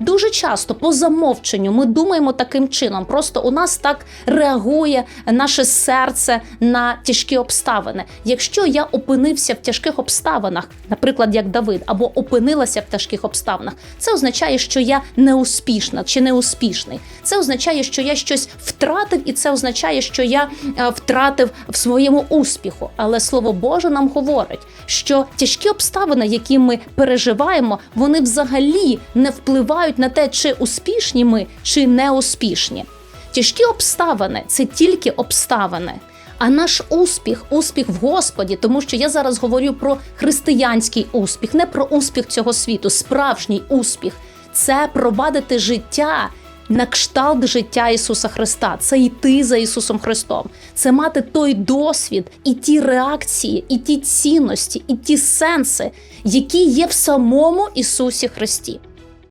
Дуже часто по замовченню ми думаємо таким чином. Просто у нас так реагує наше серце на тяжкі обставини. Якщо я опинився в тяжких обставинах, наприклад, як Давид, або опинилася в тяжких обставинах, це означає, що я неуспішна чи неуспішний. Це означає, що я щось втратив, і це означає, що я е, втратив в своєму успіху. Але слово Боже нам говорить, що тяжкі обставини, які ми переживаємо, вони взагалі не впливають на те, чи успішні ми, чи неуспішні. Тяжкі обставини це тільки обставини. А наш успіх, успіх в Господі, тому що я зараз говорю про християнський успіх, не про успіх цього світу, справжній успіх це провадити життя на кшталт життя Ісуса Христа, це йти за Ісусом Христом, це мати той досвід, і ті реакції, і ті цінності, і ті сенси, які є в самому Ісусі Христі.